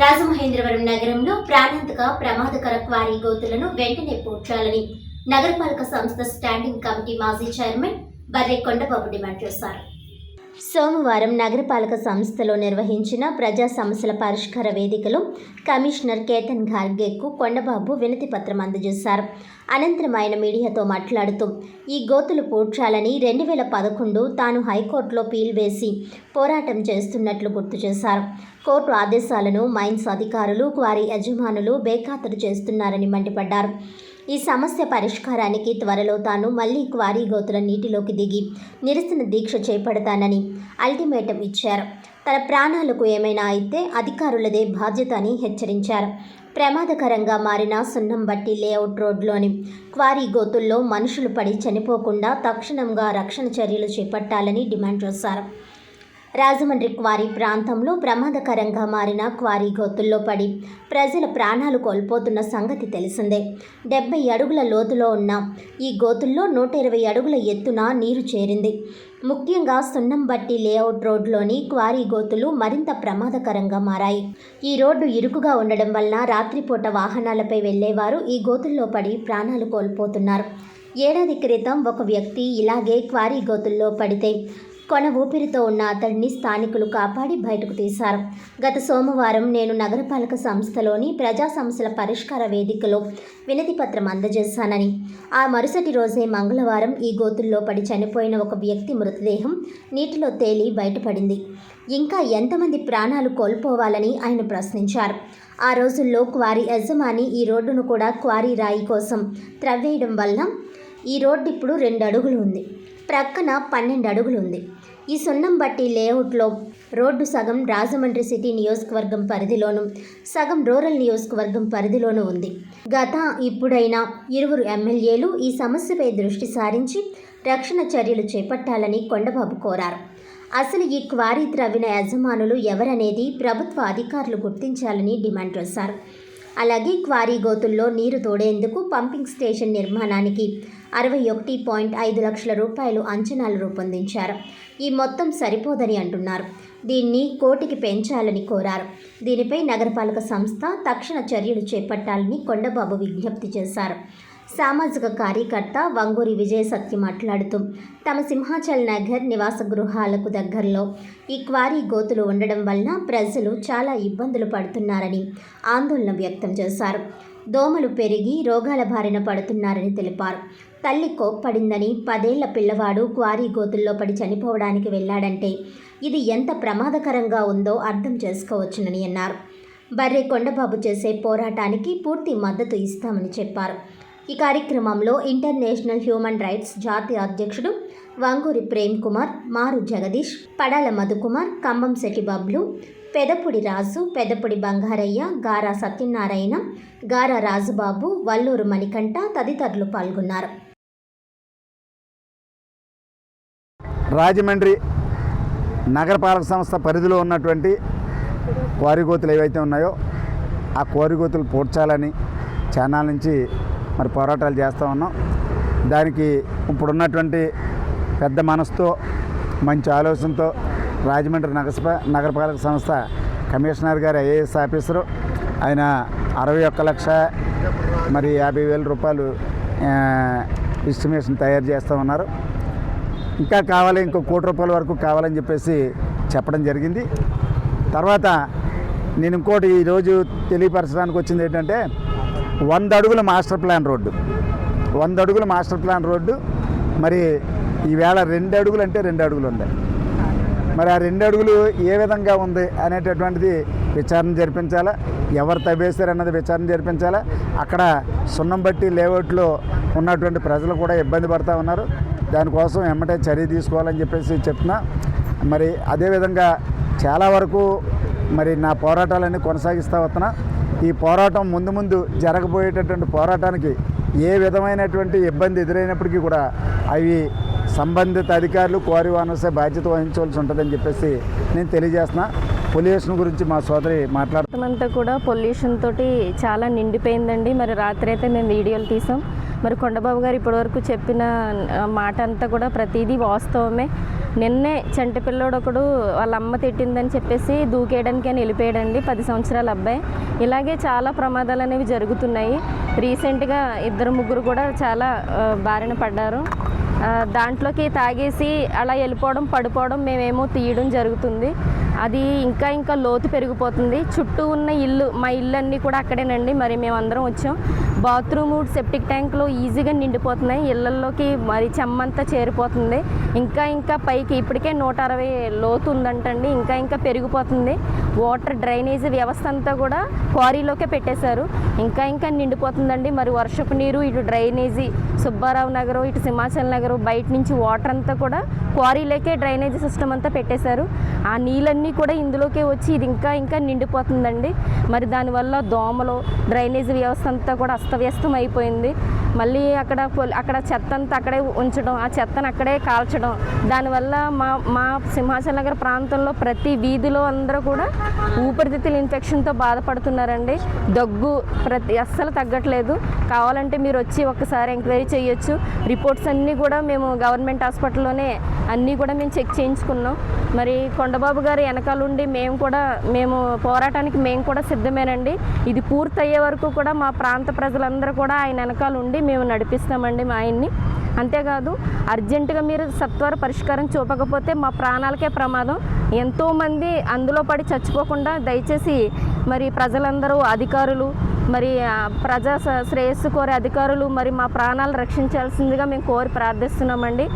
రాజమహేంద్రవరం నగరంలో ప్రాణాంతక ప్రమాదకర క్వారీ గోతులను వెంటనే పూడ్చాలని నగరపాలక సంస్థ స్టాండింగ్ కమిటీ మాజీ చైర్మన్ బర్రె కొండబాబు డిమాండ్ చేశారు. సోమవారం నగరపాలక సంస్థలో నిర్వహించిన ప్రజా సమస్యల పరిష్కార వేదికలో కమిషనర్ కేతన్ ఖార్గేకు కొండబాబు వినతి పత్రం అందజేశారు. అనంతరం ఆయన మీడియాతో మాట్లాడుతూ ఈ గోతులు పూడ్చాలని రెండు వేల పదకొండు తాను హైకోర్టులో పీల్ వేసి పోరాటం చేస్తున్నట్లు గుర్తు చేశారు. కోర్టు ఆదేశాలను మైన్స్ అధికారులు వారి యజమానులు బేఖాతరు చేస్తున్నారని మండిపడ్డారు. ఈ సమస్య పరిష్కారానికి త్వరలో తాను మళ్ళీ క్వారీ గోతుల నీటిలోకి దిగి నిరసన దీక్ష చేపడతానని అల్టిమేటం ఇచ్చారు. తన ప్రాణాలకు ఏమైనా అయితే అధికారులదే బాధ్యత అని హెచ్చరించారు. ప్రమాదకరంగా మారిన సున్నంబట్టి లేఅవుట్ రోడ్లోని క్వారీ గోతుల్లో మనుషులు పడి చనిపోకుండా తక్షణంగా రక్షణ చర్యలు చేపట్టాలని డిమాండ్ చేశారు. రాజమండ్రి క్వారీ ప్రాంతంలో ప్రమాదకరంగా మారిన క్వారీ గోతుల్లో పడి ప్రజల ప్రాణాలు కోల్పోతున్న సంగతి తెలిసిందే. డెబ్బై అడుగుల లోతులో ఉన్న ఈ గోతుల్లో నూట ఇరవై అడుగుల ఎత్తున నీరు చేరింది. ముఖ్యంగా సున్నంబట్టి లేఅవుట్ రోడ్లోని క్వారీ గోతులు మరింత ప్రమాదకరంగా మారాయి. ఈ రోడ్డు ఇరుకుగా ఉండడం వలన రాత్రిపూట వాహనాలపై వెళ్ళేవారు ఈ గోతుల్లో పడి ప్రాణాలు కోల్పోతున్నారు. ఏడాది క్రితం ఒక వ్యక్తి ఇలాగే క్వారీ గోతుల్లో పడితే కొన ఊపిరితో ఉన్న అతడిని స్థానికులు కాపాడి బయటకు తీశారు. గత సోమవారం నేను నగరపాలక సంస్థలోని ప్రజా సమస్యల పరిష్కార వేదికలో వినతిపత్రం అందజేశానని. ఆ మరుసటి రోజే మంగళవారం ఈ గోతుల్లో పడి చనిపోయిన ఒక వ్యక్తి మృతదేహం నీటిలో తేలి బయటపడింది. ఇంకా ఎంతమంది ప్రాణాలు కోల్పోవాలని ఆయన ప్రశ్నించారు. ఆ రోజుల్లో క్వారీ యజమాని ఈ రోడ్డును కూడా క్వారీ రాయి కోసం త్రవ్వేయడం వల్ల ఈ రోడ్డు ఇప్పుడు రెండు అడుగులు ఉంది. ప్రక్కన పన్నెండు అడుగులు ఉంది ఈ సున్నం బట్టి లేఅవుట్లో రోడ్డు సగం రాజమండ్రి సిటీ నియోజకవర్గం పరిధిలోను సగం రూరల్ నియోజకవర్గం పరిధిలోనూ ఉంది. గత ఇప్పుడైనా ఇరువురు ఎమ్మెల్యేలు ఈ సమస్యపై దృష్టి సారించి రక్షణ చర్యలు చేపట్టాలని కొండబాబు కోరారు. అసలు ఈ క్వారీ త్రవ్విన యజమానులు ఎవరనేది ప్రభుత్వ అధికారులు గుర్తించాలని డిమాండ్ చేశారు. అలాగే క్వారీ గోతుల్లో నీరు తోడేందుకు పంపింగ్ స్టేషన్ నిర్మాణానికి అరవై ఒకటి పాయింట్ ఐదు లక్షల రూపాయలు అంచనాలు రూపొందించారు. ఈ మొత్తం సరిపోదని అంటున్నారు. దీన్ని కోటికి పెంచాలని కోరారు. దీనిపై నగరపాలక సంస్థ తక్షణ చర్యలు చేపట్టాలని కొండబాబు విజ్ఞప్తి చేశారు. సామాజిక కార్యకర్త వంగూరి విజయ సత్య మాట్లాడుతూ తమ సింహాచల్ నగర్ నివాస గృహాలకు దగ్గరలో ఈ క్వారీ గోతులు ఉండడం వలన ప్రజలు చాలా ఇబ్బందులు పడుతున్నారని ఆందోళన వ్యక్తం చేశారు. దోమలు పెరిగి రోగాల బారిన పడుతున్నారని తెలిపారు. తల్లి కోప్పడిందని పదేళ్ళ పిల్లవాడు క్వారీ గోతుల్లో పడి చనిపోవడానికి వెళ్ళాడంటే ఇది ఎంత ప్రమాదకరంగా ఉందో అర్థం చేసుకోవచ్చునని అన్నారు. బర్రె కొండబాబు చేసే పోరాటానికి పూర్తి మద్దతు ఇస్తామని చెప్పారు. ఈ కార్యక్రమంలో ఇంటర్నేషనల్ హ్యూమన్ రైట్స్ జాతీయ అధ్యక్షుడు వంగూరి ప్రేమ్ కుమార్ మారు జగదీష్ పడాల మధుకుమార్ కంబంశెట్టి బబ్లు పెదపుడి రాజు పెదపుడి బంగారయ్య గారా సత్యనారాయణ గారా రాజుబాబు వల్లూరు మణికంఠ తదితరులు పాల్గొన్నారు. రాజమండ్రి నగరపాలక సంస్థ పరిధిలో ఉన్నటువంటి కోరిగోతులు ఏవైతే ఉన్నాయో ఆ కోరిగోతులు పూడ్చాలని చాలా నుంచి మరి పోరాటాలు చేస్తూ ఉన్నాం. దానికి ఇప్పుడున్నటువంటి పెద్ద మనసుతో మంచి ఆలోచనతో రాజమండ్రి నగరసభ నగరపాలక సంస్థ కమిషనర్ గారు ఐఏఎస్ ఆఫీసరు ఆయన అరవై ఒక్క లక్ష మరి యాభై వేల రూపాయలు ఎస్టిమేషన్ తయారు చేస్తూ ఉన్నారు. ఇంకా కావాలి ఇంకో కోటి రూపాయల వరకు కావాలని చెప్పేసి చెప్పడం జరిగింది. తర్వాత నేను ఇంకోటి ఈరోజు తెలియపరచడానికి వచ్చింది ఏంటంటే వంద అడుగుల మాస్టర్ ప్లాన్ రోడ్డు. వంద అడుగుల మాస్టర్ ప్లాన్ రోడ్డు. మరి ఈవేళ రెండు అడుగులు అంటే రెండు అడుగులు ఉంది. మరి ఆ రెండు అడుగులు ఏ విధంగా ఉంది అనేటటువంటిది విచారణ జరిపించాలా? ఎవరు తవ్వేశారన్నది విచారణ జరిపించాలా? అక్కడ సున్నం బట్టి లేఅవుట్లో ఉన్నటువంటి ప్రజలు కూడా ఇబ్బంది పడుతూ ఉన్నారు. దానికోసం ఎమ్మటే చర్య తీసుకోవాలని చెప్పేసి చెప్తున్నా. మరి అదేవిధంగా చాలా వరకు మరి నా పోరాటాలన్నీ కొనసాగిస్తూ వస్తున్నా. ఈ పోరాటం ముందు ముందు జరగబోయేటటువంటి పోరాటానికి ఏ విధమైనటువంటి ఇబ్బంది ఎదురైనప్పటికీ కూడా అవి సంబంధిత అధికారులు కోరి వానసే బాధ్యత వహించవలసి ఉంటుందని చెప్పేసి నేను తెలియజేస్తున్నా. పొల్యూషన్ గురించి మా సోదరి మాట్లాడుతున్నా అంతా కూడా పొల్యూషన్ తోటి చాలా నిండిపోయిందండి. మరి రాత్రి అయితే మేము వీడియోలు తీసాం. మరి కొండబాబు గారు ఇప్పటివరకు చెప్పిన మాట అంతా కూడా ప్రతిదీ వాస్తవమే. నిన్నే చంటి పిల్లోడు ఒకడు వాళ్ళ అమ్మ తిట్టిందని చెప్పేసి దూకేయడానికి అని వెళ్ళిపోయాడండి పది సంవత్సరాల అబ్బాయి. ఇలాగే చాలా ప్రమాదాలు అనేవి జరుగుతున్నాయి. రీసెంట్గా ఇద్దరు ముగ్గురు కూడా చాలా బారిన పడ్డారు. దాంట్లోకి తాగేసి అలా వెళ్ళిపోవడం పడిపోవడం మేమేమో తీయడం జరుగుతుంది. అది ఇంకా ఇంకా లోతు పెరిగిపోతుంది. చుట్టూ ఉన్న ఇల్లు మా ఇల్లు అన్నీ కూడా అక్కడేనండి. మరి మేమందరం వచ్చాం. బాత్రూమ్ సెప్టిక్ ట్యాంక్లో ఈజీగా నిండిపోతున్నాయి. ఇళ్ళల్లోకి మరి చెమ్మంతా చేరిపోతుంది. ఇంకా ఇంకా పైకి ఇప్పటికే నూట అరవై లోతు ఉందంటండి. ఇంకా ఇంకా పెరిగిపోతుంది. వాటర్ డ్రైనేజ్ వ్యవస్థ అంతా కూడా క్వారీలోకే పెట్టేశారు. ఇంకా ఇంకా నిండిపోతుందండి. మరి వర్షపు నీరు ఇటు డ్రైనేజీ సుబ్బారావు నగరం ఇటు సింహాచల్ నగరం బయట నుంచి వాటర్ అంతా కూడా క్వారీలోకే డ్రైనేజీ సిస్టమ్ అంతా పెట్టేశారు. ఆ నీళ్ళన్నీ కూడా ఇందులోకే వచ్చి ఇది ఇంకా ఇంకా నిండిపోతుందండి. మరి దానివల్ల దోమలు డ్రైనేజీ వ్యవస్థ అంతా కూడా అస్తవ్యస్తం అయిపోయింది మళ్ళీ అక్కడ అక్కడ చెత్త అంతా అక్కడే ఉంచడం ఆ చెత్తను అక్కడే కాల్చడం. దానివల్ల మా మా సింహాచల్ నగర్ ప్రాంతంలో ప్రతి వీధిలో అందరూ కూడా ఊపిరితిత్తుల ఇన్ఫెక్షన్తో బాధపడుతున్నారండి. దగ్గు ప్రతి అస్సలు తగ్గట్లేదు. కావాలంటే మీరు వచ్చి ఒక్కసారి ఎంక్వైరీ చేయొచ్చు. రిపోర్ట్స్ అన్నీ కూడా మేము గవర్నమెంట్ హాస్పిటల్లోనే అన్నీ కూడా మేము చెక్ చేయించుకున్నాం. మరి కొండబాబు గారు వెనకాలండి మేము కూడా మేము పోరాటానికి మేము కూడా సిద్ధమేనండి. ఇది పూర్తయ్యే వరకు కూడా మా ప్రాంత ప్రజలందరూ కూడా ఆయన వెనకాల ఉండి మేము నడిపిస్తామండి మా ఆయన్ని. అంతేకాదు అర్జెంటుగా మీరు సత్వర పరిష్కారం చూపకపోతే మా ప్రాణాలకే ప్రమాదం. ఎంతోమంది అందులో పడి చచ్చిపోకుండా దయచేసి మరి ప్రజలందరూ అధికారులు మరి ప్రజా స- శ్రేయస్సు కోరే అధికారులు మరి మా ప్రాణాలు రక్షించాల్సిందిగా మేము కోరి ప్రార్థిస్తున్నామండి.